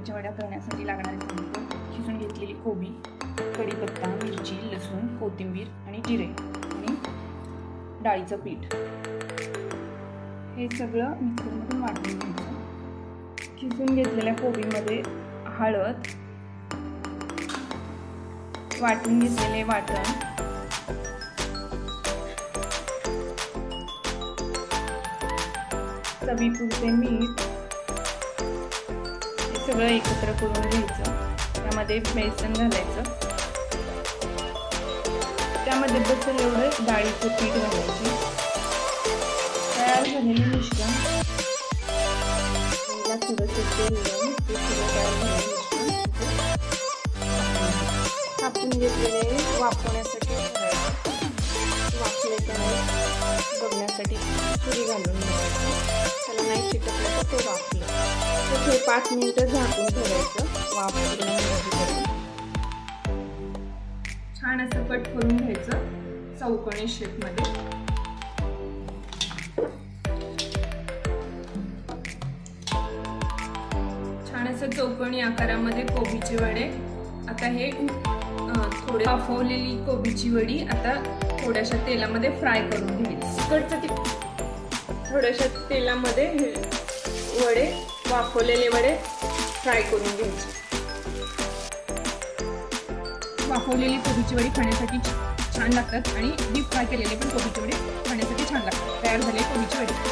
कोबीच्या वड्या करण्यासाठी लागणारे साहित्य शिजून घेतलेली कोबी कढीपत्ता मिरची लसूण कोथिंबीर आणि जिरे आणि डाळीचं पीठ. हे सगळं मिक्सरमधून वाटून घ्यायचं. शिजून घेतलेल्या कोबीमध्ये हळद वाटून घेतलेले वाटण चवीपुरते मीठ सगळं एकत्र करून घ्यायचं. त्यामध्ये बेसन घालायचं. त्यामध्ये बसेल एवढं डाळीचं पीठ घालायचं. तयार झालेलं मिश्रण. कापून घेतलेले वापरण्यासाठी वापरायचं बघण्यासाठी सुरी घालून घ्यायचं पाच मिनिटं झाकून ठेवायचं. वापरून छान असं कट करून घ्यायचं चौकणी शेपमध्ये छान असं चौकणी आकारामध्ये कोबीचे वडे. आता हे थोडे वाफवलेली कोबीची वडी आता थोड्याशा तेलामध्ये फ्राय करून घ्यायची. तिकडचं ते थोड्याशा तेलामध्ये हे वडे वाफवलेले वडे फ्राय करून घ्यायचे. वाफवलेली कोबीची वडी खाण्यासाठी छान लागतात आणि डीप फ्राय केलेले पण कोबीची वडी खाण्यासाठी छान लागतात. तयार झाले कोबीची वडी.